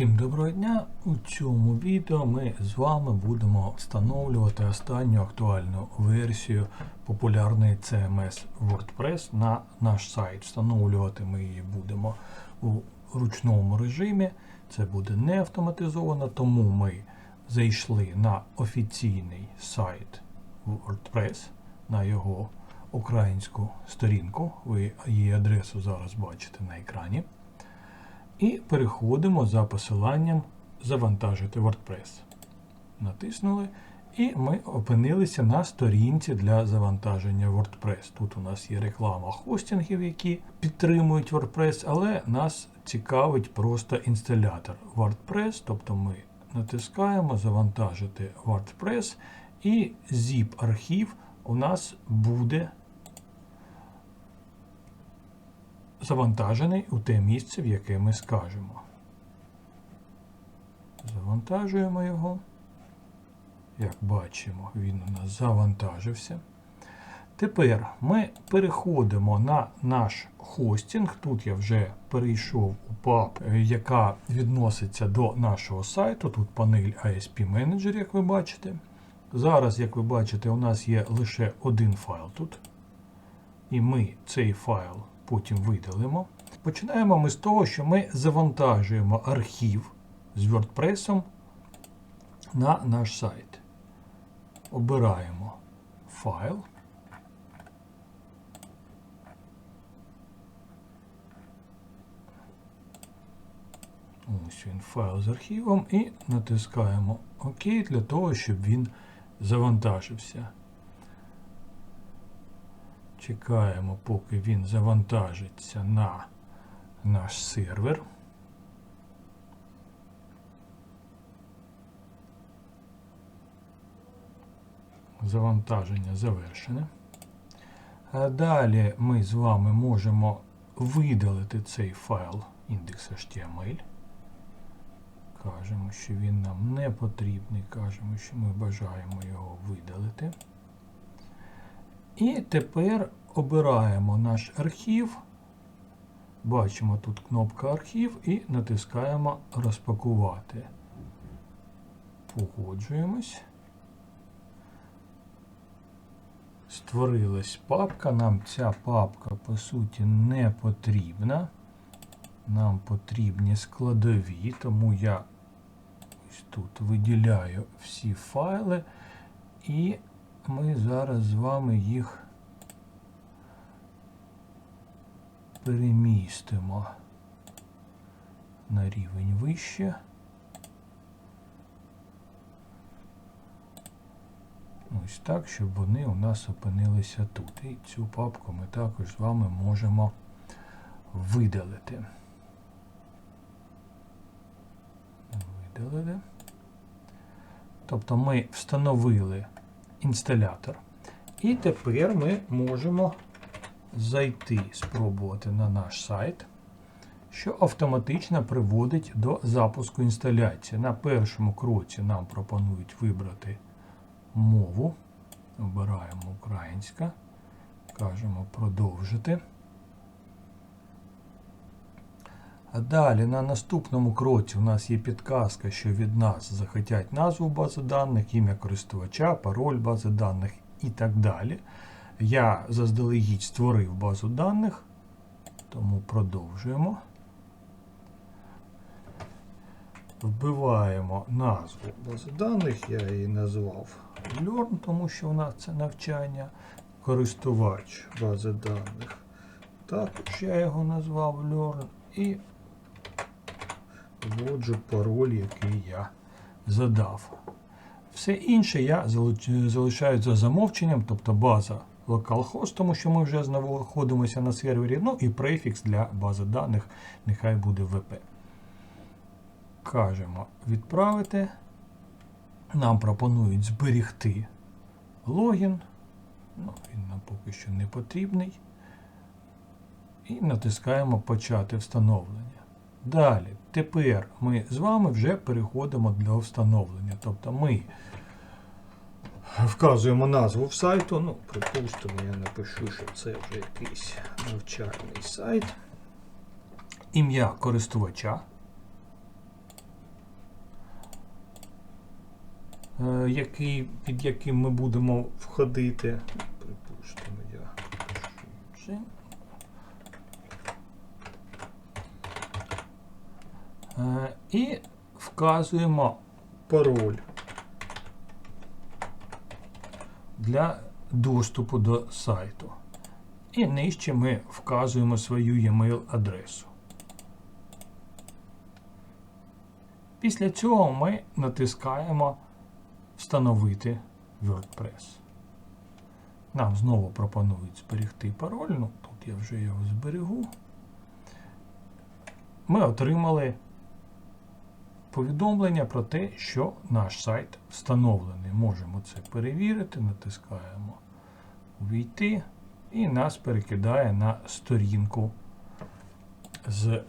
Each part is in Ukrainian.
Всім доброго дня! У цьому відео ми з вами будемо встановлювати останню актуальну версію популярної CMS WordPress на наш сайт. Встановлювати ми її будемо у ручному режимі. Це буде не автоматизовано, тому ми зайшли на офіційний сайт WordPress, на його українську сторінку. Ви її адресу зараз бачите на екрані. І переходимо за посиланням Завантажити WordPress. Натиснули, і ми опинилися на сторінці для завантаження WordPress. Тут у нас є реклама хостингів, які підтримують WordPress, але нас цікавить просто інсталятор WordPress. Тобто ми натискаємо Завантажити WordPress, і zip-архів у нас буде завантажений у те місце, в яке ми скажемо. Завантажуємо його. Як бачимо, він у нас завантажився. Тепер ми переходимо на наш хостинг. Тут я вже перейшов у пап, яка відноситься до нашого сайту. Тут панель ISP Manager, як ви бачите. Зараз, як ви бачите, у нас є лише один файл тут. І ми цей файл потім видалимо. Починаємо ми з того, що ми завантажуємо архів з WordPress на наш сайт. Обираємо файл. Ось він файл з архівом і натискаємо ОК для того, щоб він завантажився. Чекаємо, поки він завантажиться на наш сервер. Завантаження завершене. А далі ми з вами можемо видалити цей файл index.html. Кажемо, що він нам не потрібний, кажемо, що ми бажаємо його видалити. І тепер обираємо наш архів. Бачимо тут кнопка архів і натискаємо розпакувати. Погоджуємось. Створилась папка. Нам ця папка, по суті, не потрібна. Нам потрібні складові, тому я ось тут виділяю всі файли і ми зараз з вами їх перемістимо на рівень вище. Ось так, щоб вони у нас опинилися тут. І цю папку ми також з вами можемо видалити. Видалили. Тобто ми встановили інсталятор. І тепер ми можемо зайти, спробувати на наш сайт, що автоматично приводить до запуску інсталяції. На першому кроці нам пропонують вибрати мову. Обираємо українська. Кажемо продовжити. А далі на наступному кроці у нас є підказка, що від нас захотять назву бази даних, ім'я користувача, пароль бази даних і так далі. Я заздалегідь створив базу даних, тому продовжуємо. Вбиваємо назву бази даних, я її назвав Learn, тому що у нас це навчання. Користувач бази даних. Також я його назвав Learn. І вводжу пароль, який я задав. Все інше я залишаю за замовченням, тобто база localhost, тому що ми вже знаходимося на сервері, ну і префікс для бази даних, нехай буде VP. Кажемо відправити. Нам пропонують зберігти логін. Ну, Він нам поки що не потрібний. І натискаємо Почати встановлення. Далі, тепер ми з вами вже переходимо для встановлення. Тобто ми вказуємо назву в сайту. Ну, припустимо, я напишу, що це вже якийсь навчальний сайт. Ім'я користувача. Е, який, Під яким ми будемо входити. Припустимо, я. І вказуємо пароль для доступу до сайту. І нижче ми вказуємо свою e-mail адресу. Після цього ми натискаємо Встановити WordPress. Нам знову пропонують зберегти пароль. Ну, тут я вже його зберегу. Ми отримали повідомлення про те, що наш сайт встановлений. Можемо це перевірити, натискаємо Увійти і нас перекидає на сторінку з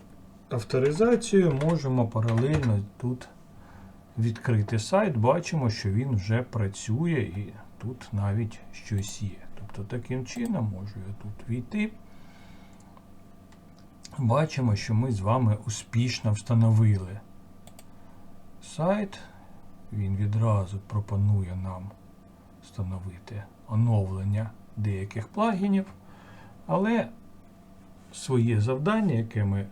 авторизацією. Можемо паралельно тут відкрити сайт. Бачимо, що він вже працює і тут навіть щось є. Тобто таким чином можу я тут війти. Бачимо, що ми з вами успішно встановили сайт. Він відразу пропонує нам встановити оновлення деяких плагінів, але своє завдання, яке ми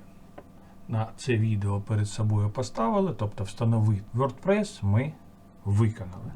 на це відео перед собою поставили, тобто встановити WordPress, ми виконали.